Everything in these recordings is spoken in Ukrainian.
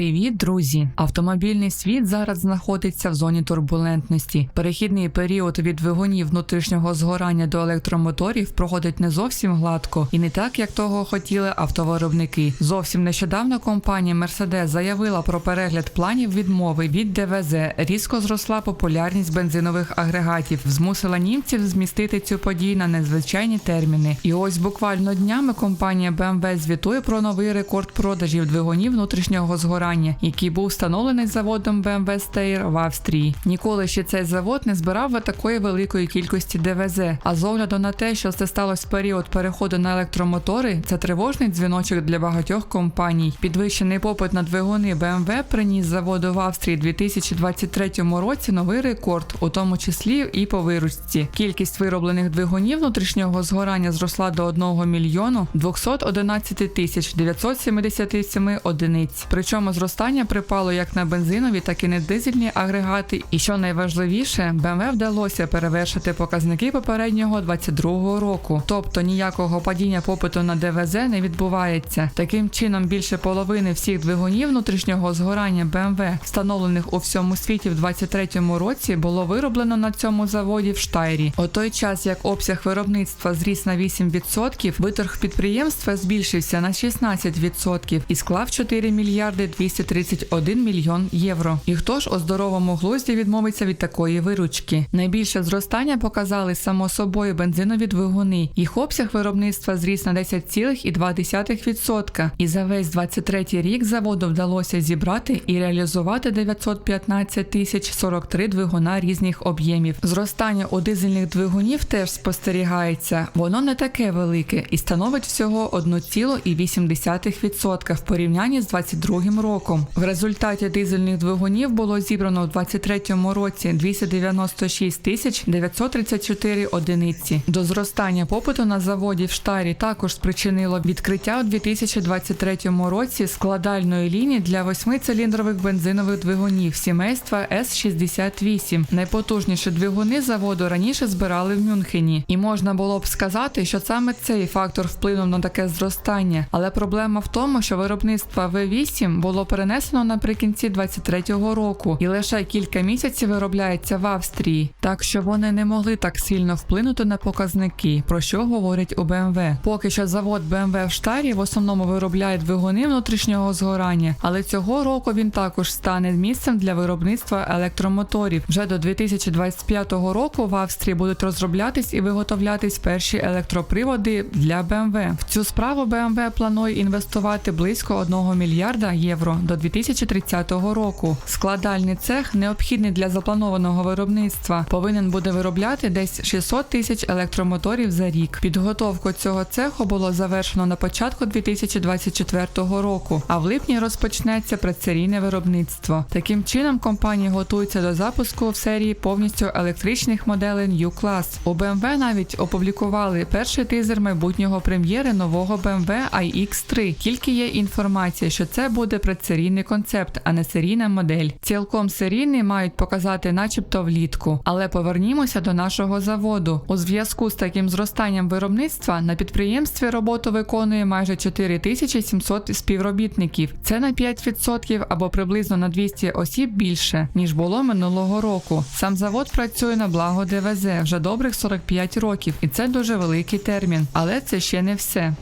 Привіт, друзі! Автомобільний світ зараз знаходиться в зоні турбулентності. Перехідний період від двигунів внутрішнього згорання до електромоторів проходить не зовсім гладко і не так, як того хотіли автовиробники. Зовсім нещодавно компанія Mercedes заявила про перегляд планів відмови від ДВЗ. Різко зросла популярність бензинових агрегатів, змусила німців змістити цю подію на незвичайні терміни. І ось буквально днями компанія BMW звітує про новий рекорд продажів двигунів внутрішнього згорання, який був встановлений заводом BMW Steyr в Австрії. Ніколи ще цей завод не збирав такої великої кількості ДВЗ. А з огляду на те, що це сталося в період переходу на електромотори, це тривожний дзвіночок для багатьох компаній. Підвищений попит на двигуни BMW приніс заводу в Австрії у 2023 році новий рекорд, у тому числі і по виручці. Кількість вироблених двигунів внутрішнього згорання зросла до 1 мільйону 211 тисяч 977 одиниць. Причому зростання припало як на бензинові, так і на дизельні агрегати. І що найважливіше, BMW вдалося перевершити показники попереднього 22-го року. Тобто ніякого падіння попиту на ДВЗ не відбувається. Таким чином, більше половини всіх двигунів внутрішнього згорання BMW, встановлених у всьому світі в 23-му році, було вироблено на цьому заводі в Штайрі. У той час як обсяг виробництва зріс на 8%, виторг підприємства збільшився на 16% і склав 4 мільярди 231 мільйон євро. І хто ж у здоровому глузді відмовиться від такої виручки? Найбільше зростання показали само собою бензинові двигуни. Їх обсяг виробництва зріс на 10,2%. І за весь 23 рік заводу вдалося зібрати і реалізувати 915 тисяч 43 двигуна різних об'ємів. Зростання у дизельних двигунів теж спостерігається. Воно не таке велике і становить всього 1,8% в порівнянні з 22 роком. В результаті дизельних двигунів було зібрано в 23 році 296 тисяч 934 одиниці. До зростання попиту на заводі в Штарі також спричинило відкриття у 2023 році складальної лінії для восьмициліндрових бензинових двигунів сімейства С-68. Найпотужніші двигуни заводу раніше збирали в Мюнхені, і можна було б сказати, що саме цей фактор вплинув на таке зростання. Але проблема в тому, що виробництво V8 було перенесено наприкінці 23-го року, і лише кілька місяців виробляється в Австрії, так що вони не могли так сильно вплинути на показники, про що говорять у BMW. Поки що завод BMW в Штарі в основному виробляє двигуни внутрішнього згорання, але цього року він також стане місцем для виробництва електромоторів. Вже до 2025 року в Австрії будуть розроблятись і виготовлятись перші електроприводи для BMW. В цю справу BMW планує інвестувати близько 1 мільярда євро до 2030 року. Складальний цех, необхідний для запланованого виробництва, повинен буде виробляти десь 600 тисяч електромоторів за рік. Підготовку цього цеху було завершено на початку 2024 року, а в липні розпочнеться предсерійне виробництво. Таким чином, компанія готується до запуску в серії повністю електричних моделей New Class. У BMW навіть опублікували перший тизер майбутнього прем'єри нового BMW iX3. Тільки є інформація, що це буде предсерійний концепт, а не серійна модель. Цілком серійний мають показати, начебто, влітку. Але повернімося до нашого заводу. У зв'язку з таким зростанням виробництва на підприємстві роботу виконує майже 4700 співробітників. Це на 5% або приблизно на 200 осіб більше ніж було минулого року. Сам завод працює на благо ДВЗ вже добрих 45 років, і це дуже великий термін. Але це ще не все.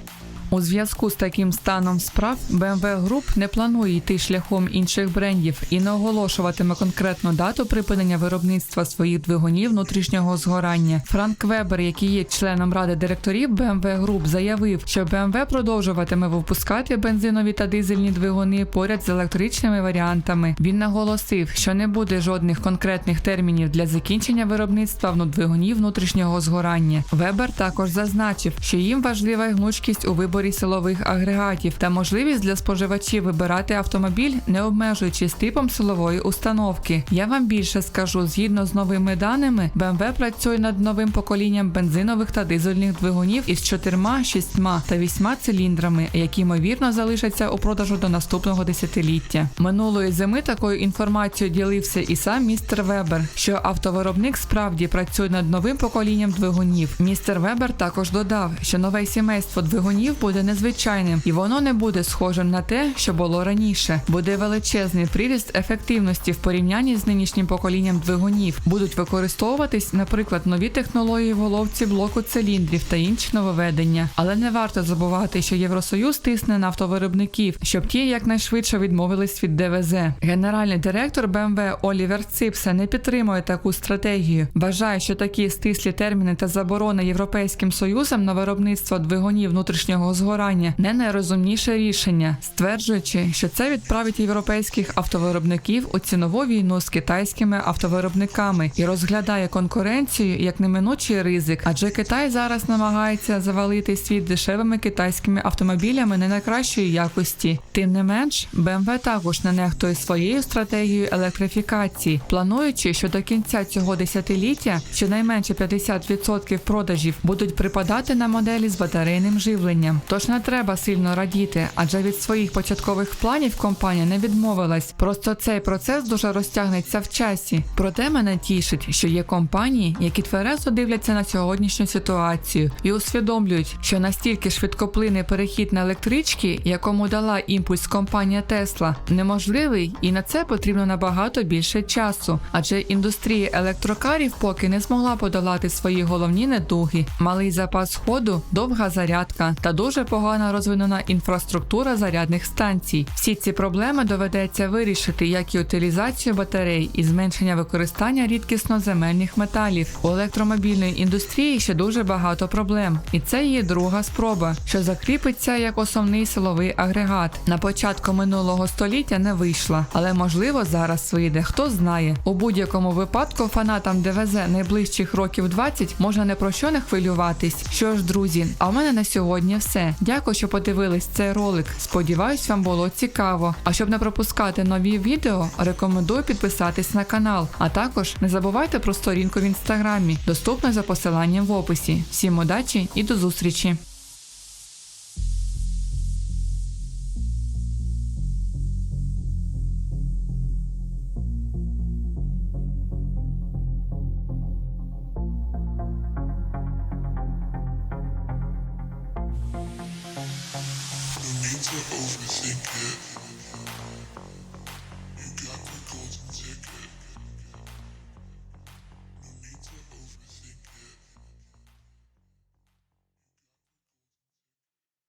У зв'язку з таким станом справ BMW Group не планує йти шляхом інших брендів і не оголошуватиме конкретну дату припинення виробництва своїх двигунів внутрішнього згорання. Франк Вебер, який є членом ради директорів BMW Group, заявив, що BMW продовжуватиме випускати бензинові та дизельні двигуни поряд з електричними варіантами. Він наголосив, що не буде жодних конкретних термінів для закінчення виробництва двигунів внутрішнього згорання. Вебер також зазначив, що їм важлива гнучкість у виборі силових агрегатів та можливість для споживачів вибирати автомобіль, не обмежуючись типом силової установки. Я вам більше скажу, згідно з новими даними, BMW працює над новим поколінням бензинових та дизельних двигунів із чотирма, шістьма та вісьма циліндрами, які ймовірно залишаться у продажу до наступного десятиліття. Минулої зими такою інформацією ділився і сам містер Вебер, що автовиробник справді працює над новим поколінням двигунів. Містер Вебер також додав, що нове сімейство двигунів буде буде незвичайним, і воно не буде схожим на те, що було раніше. Буде величезний приріст ефективності в порівнянні з нинішнім поколінням двигунів. Будуть використовуватись, наприклад, нові технології в головці блоку циліндрів та інші нововведення. Але не варто забувати, що Євросоюз тисне на автовиробників, щоб ті якнайшвидше відмовились від ДВЗ. Генеральний директор BMW Олівер Ципсе не підтримує таку стратегію. Вважає, що такі стислі терміни та заборони Європейським Союзом на виробництво двигунів внутрішнього згорання не найрозумніше рішення, стверджуючи, що це відправить європейських автовиробників у цінову війну з китайськими автовиробниками і розглядає конкуренцію як неминучий ризик, адже Китай зараз намагається завалити світ дешевими китайськими автомобілями не найкращої якості. Тим не менш, BMW також не нехтує своєю стратегією електрифікації, плануючи, що до кінця цього десятиліття щонайменше 50% продажів будуть припадати на моделі з батарейним живленням. Тож не треба сильно радіти, адже від своїх початкових планів компанія не відмовилась. Просто цей процес дуже розтягнеться в часі. Проте мене тішить, що є компанії, які тверезо дивляться на сьогоднішню ситуацію і усвідомлюють, що настільки швидкоплинний перехід на електрички, якому дала імпульс компанія Tesla, неможливий, і на це потрібно набагато більше часу, адже індустрія електрокарів поки не змогла подолати свої головні недуги, малий запас ходу, довга зарядка та дуже погано розвинена інфраструктура зарядних станцій. Всі ці проблеми доведеться вирішити, як і утилізацію батарей і зменшення використання рідкісноземельних металів. У електромобільної індустрії ще дуже багато проблем, і це її друга спроба, що закріпиться як основний силовий агрегат. На початку минулого століття не вийшла, але можливо зараз вийде. Хто знає. У будь-якому випадку фанатам ДВЗ найближчих років 20 можна не про що не хвилюватись. Що ж, друзі, а в мене на сьогодні Дякую, що подивились цей ролик. Сподіваюсь, вам було цікаво. А щоб не пропускати нові відео, рекомендую підписатись на канал. А також не забувайте про сторінку в інстаграмі, доступну за посиланням в описі. Всім удачі і до зустрічі! Overthink it.